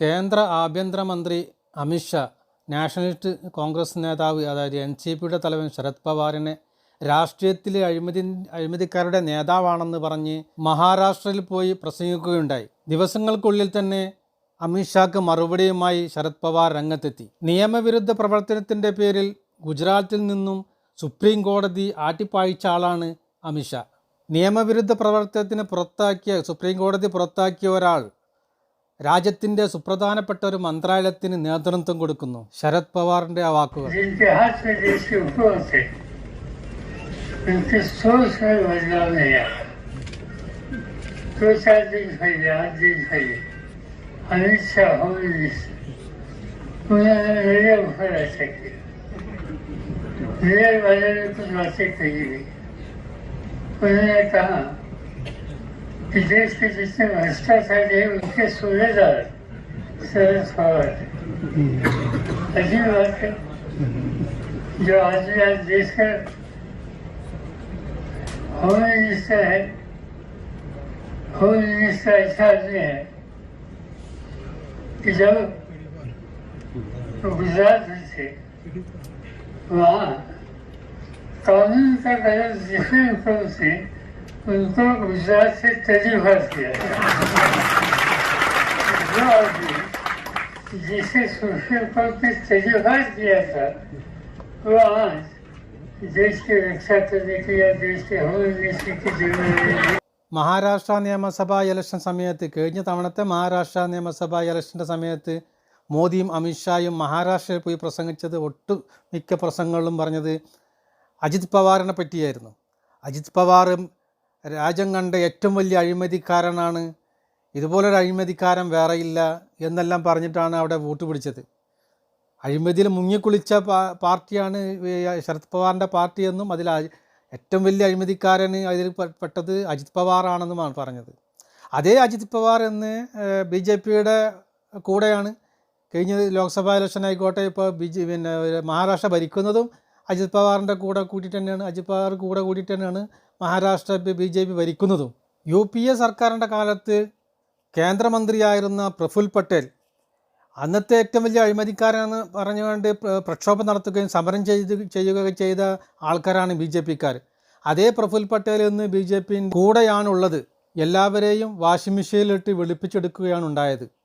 കേന്ദ്ര ആഭ്യന്തരമന്ത്രി അമിത്ഷാ നാഷണലിസ്റ്റ് കോൺഗ്രസ് നേതാവ് അതായത് എൻ സി പിയുടെ തലവൻ ശരത് പവാറിനെ രാഷ്ട്രീയത്തിലെ അഴിമതി അഴിമതിക്കാരുടെ നേതാവാണെന്ന് പറഞ്ഞ് മഹാരാഷ്ട്രയിൽ പോയി പ്രസംഗിക്കുകയുണ്ടായി. ദിവസങ്ങൾക്കുള്ളിൽ തന്നെ അമിത്ഷാക്ക് മറുപടിയുമായി ശരത് പവാർ രംഗത്തെത്തി. നിയമവിരുദ്ധ പ്രവർത്തനത്തിന്റെ പേരിൽ ഗുജറാത്തിൽ നിന്നും സുപ്രീം കോടതി ആട്ടിപ്പായിച്ച ആളാണ് അമിത്ഷാ നിയമവിരുദ്ധ പ്രവർത്തനത്തിന് പുറത്താക്കിയ സുപ്രീം കോടതി പുറത്താക്കിയ ഒരാൾ രാജ്യത്തിൻ്റെ സുപ്രധാനപ്പെട്ട ഒരു മന്ത്രാലയത്തിന് നേതൃത്വം കൊടുക്കുന്നു ശരത് പവാറിൻ്റെ ആ വാക്കുകൾ जिनके हाथ में देश के हुकूमत थे उनकी सोच में बदलाव नहीं आया दो चार दिन पहले आठ दिन पहले अमित शाह होम मिनिस्टर उन्होंने मेरे ऊपर ऐसा किया मेरे वाले ने कुछ बातें कही भी उन्होंने कहा कि देश के जितने भ्रष्टाचार है उनके सूबेदार शरद पवार थे। अजीब बात है जो आदमी आज देश का होम मिनिस्टर है होम मिनिस्टर ऐसा आदमी है कि जब वो गुजरात में थे वहाँ कानून का गलत डिफरेंट ऊपर से उनको गुजरात से तजुर्बा किया जो आदमी जिसे सुप्रीम कोर्ट ने तजुर्बा किया था वो आज देश की रक्षा करने के या देश के होम मिनिस्टर की जिम्मेदारी മഹാരാഷ്ട്ര നിയമസഭാ ഇലക്ഷൻ സമയത്ത് കഴിഞ്ഞ തവണത്തെ മഹാരാഷ്ട്ര നിയമസഭാ ഇലക്ഷൻ്റെ സമയത്ത് മോദിയും അമിത്ഷായും മഹാരാഷ്ട്രയിൽ പോയി പ്രസംഗിച്ചത് ഒട്ടു മിക്ക പ്രസംഗങ്ങളിലും പറഞ്ഞത് അജിത് പവാറിനെ പറ്റിയായിരുന്നു അജിത് പവാറും രാജ്യം കണ്ട ഏറ്റവും വലിയ അഴിമതിക്കാരനാണ്. ഇതുപോലൊരു അഴിമതിക്കാരൻ വേറെയില്ല എന്നെല്ലാം പറഞ്ഞിട്ടാണ് അവിടെ വോട്ട് പിടിച്ചത്. അഴിമതിയിൽ മുങ്ങിക്കുളിച്ച പാർട്ടിയാണ് ശരത് പവാറിന്റെ പാർട്ടിയെന്നും അതിൽ ഏറ്റവും വലിയ അഴിമതിക്കാരന് അതിൽ പെട്ടത് അജിത് പവാറാണെന്നുമാണ് പറഞ്ഞത്. അതേ അജിത് പവാർ എന്ന് ബി ജെ പിയുടെ കൂടെയാണ്. കഴിഞ്ഞ ലോക്സഭാ ഇലക്ഷൻ ആയിക്കോട്ടെ ഇപ്പോൾ ബി ജെ പിന്നെ മഹാരാഷ്ട്ര ഭരിക്കുന്നതും അജിത് പവാറിന്റെ കൂടെ കൂട്ടിയിട്ട് തന്നെയാണ് അജിത് പവാർ കൂടെ കൂട്ടിയിട്ട് തന്നെയാണ് മഹാരാഷ്ട്ര ബി ജെ പി ഭരിക്കുന്നതും. യു പി എ സർക്കാരിന്റെ കാലത്ത് കേന്ദ്രമന്ത്രിയായിരുന്ന പ്രഫുൽ പട്ടേൽ അന്നത്തെ ഏറ്റവും വലിയ അഴിമതിക്കാരെന്ന് പറഞ്ഞുകൊണ്ട് പ്ര- പ്രക്ഷോഭം നടത്തുകയും സമരം ചെയ്ത് ചെയ്യുകയൊക്കെ ചെയ്ത ആൾക്കാരാണ് ബി ജെ പിക്കാർ. അതേ പ്രഫുൽ പട്ടേൽ ഇന്ന് ബി ജെ പി കൂടെയാണുള്ളത്. എല്ലാവരെയും വാഷിംഗ് മെഷീനിലിട്ട് വെളുപ്പിച്ചെടുക്കുകയാണ് ഉണ്ടായത്.